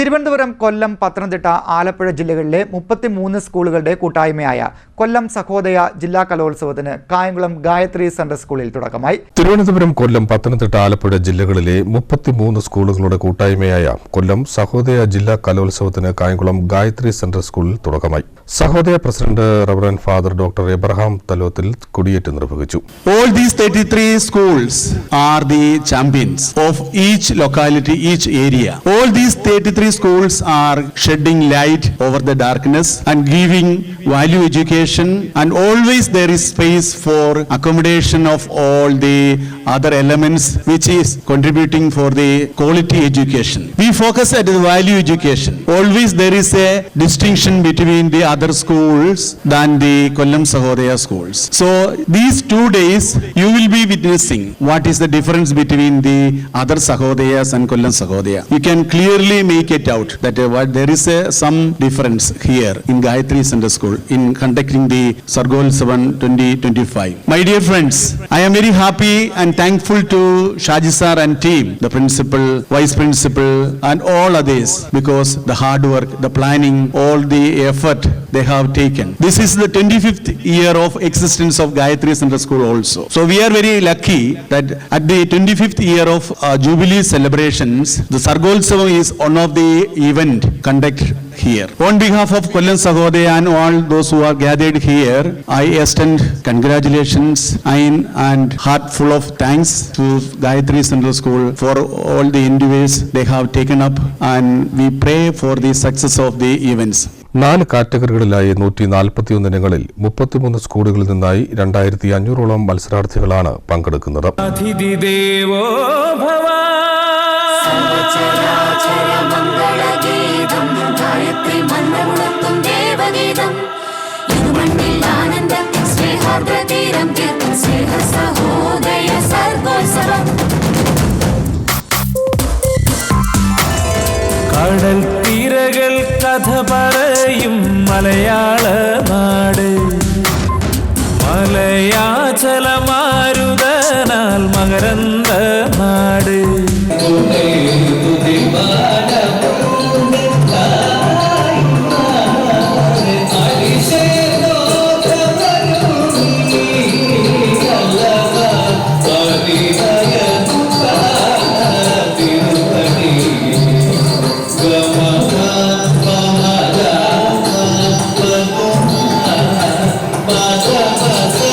തിരുവനന്തപുരം കൊല്ലം പത്തനംതിട്ട ആലപ്പുഴ ജില്ലകളിലെ മുപ്പത്തിമൂന്ന് സ്കൂളുകളുടെ കൂട്ടായ്മയായ കൊല്ലം സഹോദയ ജില്ലാ കലോത്സവത്തിന് കായംകുളം ഗായത്രി സെൻട്രൽ സ്കൂളിൽ തുടക്കമായി. തിരുവനന്തപുരം കൊല്ലം പത്തനംതിട്ട ആലപ്പുഴ ജില്ലകളിലെ മുപ്പത്തിമൂന്ന് സ്കൂളുകളുടെ കൂട്ടായ്മയായ കൊല്ലം സഹോദയ ജില്ലാ കലോത്സവത്തിന് കായംകുളം ഗായത്രി സെൻട്രൽ സ്കൂളിൽ തുടക്കമായി. Sahodaya president reverend father doctor Abraham Thalothil കൊടിയേറ്റ് നിർവഹിച്ചു. All these 33 are the champions of of each locality, area all All these 33 schools are shedding light over the darkness and giving value education and always there is space for accommodation of all the other elements which is contributing for the quality education. We focus at the value education. Always there is a distinction between the other schools than the Kollam Sahodaya schools. So these two days you will be witnessing what is the difference between the other Sahodayas and Kollam Sahodaya. You can clearly make it out that what there is a, some difference here in Gayatri Center School in conducting the Sargol 7 2025. My dear friends, I am very happy and thankful to Shaji sir and team, the principal, vice principal and all others because the hard work, the planning, all the effort they have taken. This is the 25th year of existence of Gayatri Center School also. So we are very lucky that at the 25th year of uh, Jubilee celebrations, the Sargolsavam is one of the event conducted here. On behalf of Kollam Sahodaya and all those who are gathered here, I extend congratulations and, and heart full of thanks to Gayatri Central School for all the endeavors they have taken up and we pray for the success of the events. നാല് കാറ്റഗറികളിലായി നൂറ്റി നാൽപ്പത്തിയൊന്ന് ഇനങ്ങളിൽ മുപ്പത്തിമൂന്ന് സ്കൂളുകളിൽ നിന്നായി രണ്ടായിരത്തി അഞ്ഞൂറോളം മത്സരാർത്ഥികളാണ് പങ്കെടുക്കുന്നത് അതിഥി ദേവോ ഭവ മംഗളഗീതം ഗായത്രി മന്ദമുണർത്തും ദേവഗീതം. ഇരുമണ്ണിൽ ആനന്ദ സ്നേഹാർദ്ര തീരം തീർക്കും സ്നേഹ സഹോദയ സർഗോത്സവം. കടൽ തീരകൾ കഥ പറയും മലയാള നാട് മലയാചലമാരുതനാൽ മകരന്ത 아,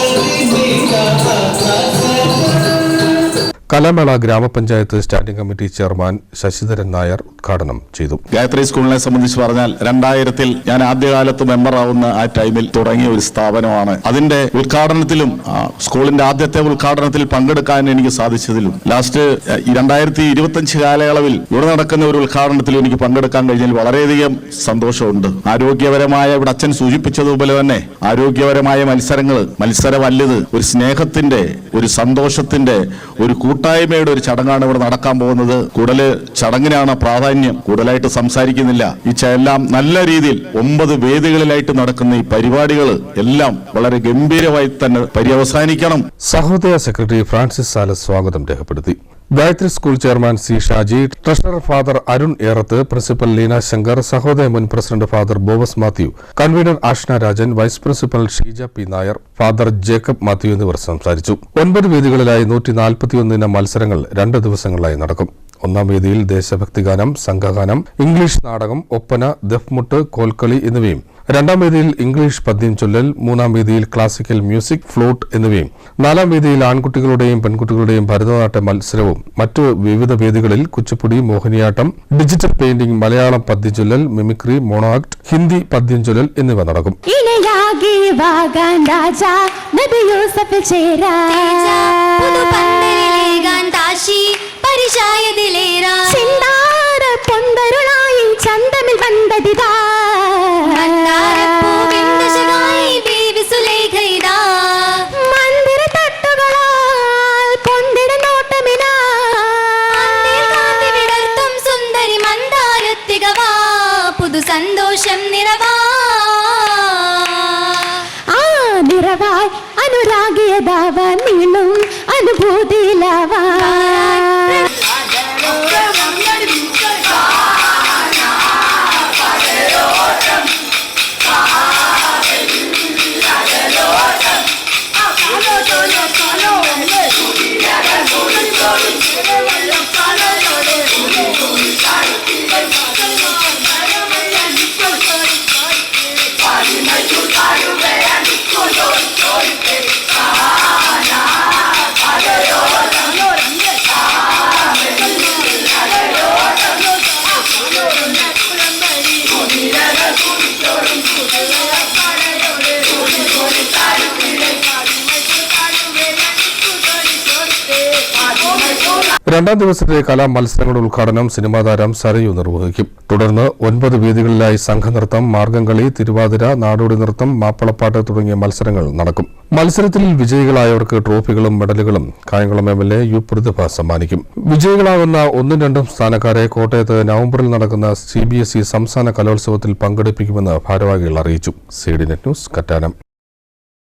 കലാമേള ഗ്രാമപഞ്ചായത്ത് standing committee chairman Sasidharan Nair ഉദ്ഘാടനം ചെയ്തു. ഗായത്രി സ്കൂളിനെ സംബന്ധിച്ച് പറഞ്ഞാൽ രണ്ടായിരത്തിൽ ഞാൻ ആദ്യകാലത്ത് മെമ്പറാവുന്ന ആ ടൈമിൽ തുടങ്ങിയ ഒരു സ്ഥാപനമാണ്. അതിന്റെ ഉദ്ഘാടനത്തിലും സ്കൂളിന്റെ ആദ്യത്തെ ഉദ്ഘാടനത്തിൽ പങ്കെടുക്കാൻ എനിക്ക് സാധിച്ചതിലും ലാസ്റ്റ് രണ്ടായിരത്തി ഇരുപത്തഞ്ച് കാലയളവിൽ ഇവിടെ നടക്കുന്ന ഒരു ഉദ്ഘാടനത്തിൽ എനിക്ക് പങ്കെടുക്കാൻ കഴിഞ്ഞാൽ വളരെയധികം സന്തോഷമുണ്ട്. ആരോഗ്യപരമായ ഇവിടെ അച്ഛൻ സൂചിപ്പിച്ചതുപോലെ തന്നെ ആരോഗ്യപരമായ മത്സരങ്ങൾ മത്സരമല്ലത് ഒരു സ്നേഹത്തിന്റെ ഒരു സന്തോഷത്തിന്റെ ഒരു കൂട്ടായ്മയുടെ ഒരു ചടങ്ങാണ് ഇവിടെ നടക്കാൻ പോകുന്നത്. കൂടുതൽ ചടങ്ങിനാണ് പ്രാധാന്യം. കൂടുതലായിട്ട് സംസാരിക്കുന്നില്ല. ഈ എല്ലാം നല്ല രീതിയിൽ ഒമ്പത് വേദികളിലായിട്ട് നടക്കുന്ന ഈ പരിപാടികൾ എല്ലാം വളരെ ഗംഭീരമായി തന്നെ പര്യവസാനിക്കണം. സഹോദയ സെക്രട്ടറി ഫ്രാൻസിസ് സാലസ് സ്വാഗതം രേഖപ്പെടുത്തി. Gayathri school chairman C Shaji treasurer father Arun Erath principal Leena Shankar Sahodaya മുൻ president father Bobas Mathew convener Ashna Rajan vice principal Sheeja P Nair father Jacob Mathew എന്നിവർ സംസാരിച്ചു. ഒൻപത് വേദികളിലായി നൂറ്റി നാൽപ്പത്തിയൊന്നിന മത്സരങ്ങൾ രണ്ട് ദിവസങ്ങളിലായി നടക്കും. ഒന്നാം വേദിയിൽ ദേശഭക്തിഗാനം സംഘഗാനം ഇംഗ്ലീഷ് നാടകം ഒപ്പന ദഫ്മുട്ട് കോൽക്കളി എന്നിവയും. രണ്ടാം വേദിയിൽ ഇംഗ്ലീഷ് പദ്യം ചൊല്ലൽ മൂന്നാം വേദിയിൽ ക്ലാസിക്കൽ മ്യൂസിക് ഫ്ലൂട്ട് എന്നിവയും. നാലാം വേദിയിൽ ആൺകുട്ടികളുടെയും പെൺകുട്ടികളുടെയും ഭരതനാട്യ മത്സരവും. മറ്റു വിവിധ വേദികളിൽ കുച്ചിപ്പുടി മോഹിനിയാട്ടം ഡിജിറ്റൽ പെയിന്റിംഗ് മലയാളം പദ്യം ചൊല്ലൽ മിമിക്രി മോണോആക്ട് ഹിന്ദി പദ്യം ചൊല്ലൽ എന്നിവ നടക്കും. രാജ നബി യൂസഫ് ചേരാ. പുതു സന്തോഷം നിറവാ. നിറവായി അനുരാഗിയതാവ നീളും അനുഭൂതിയിലാവാ രണ്ടാം ദിവസത്തെ കലാ മത്സരങ്ങളുടെ ഉദ്ഘാടനം സിനിമാ താരം സരയു നിർവഹിക്കും. തുടർന്ന് ഒൻപത് വേദികളിലായി സംഘനൃത്തം മാർഗംകളി തിരുവാതിര നാടോടി നൃത്തം മാപ്പിളപ്പാട്ട് തുടങ്ങിയ മത്സരങ്ങൾ നടക്കും. മത്സരത്തിൽ വിജയികളായവർക്ക് ട്രോഫികളും മെഡലുകളും Kayamkulam M L A U Prathibha സമ്മാനിക്കും. വിജയികളാകുന്ന ഒന്നും രണ്ടും സ്ഥാനക്കാരെ കോട്ടയത്ത് നവംബറിൽ നടക്കുന്ന സി ബി എസ് ഇ സംസ്ഥാന കലോത്സവത്തിൽ പങ്കെടുപ്പിക്കുമെന്ന് ഭാരവാഹികൾ അറിയിച്ചു. C D net news Kattanam.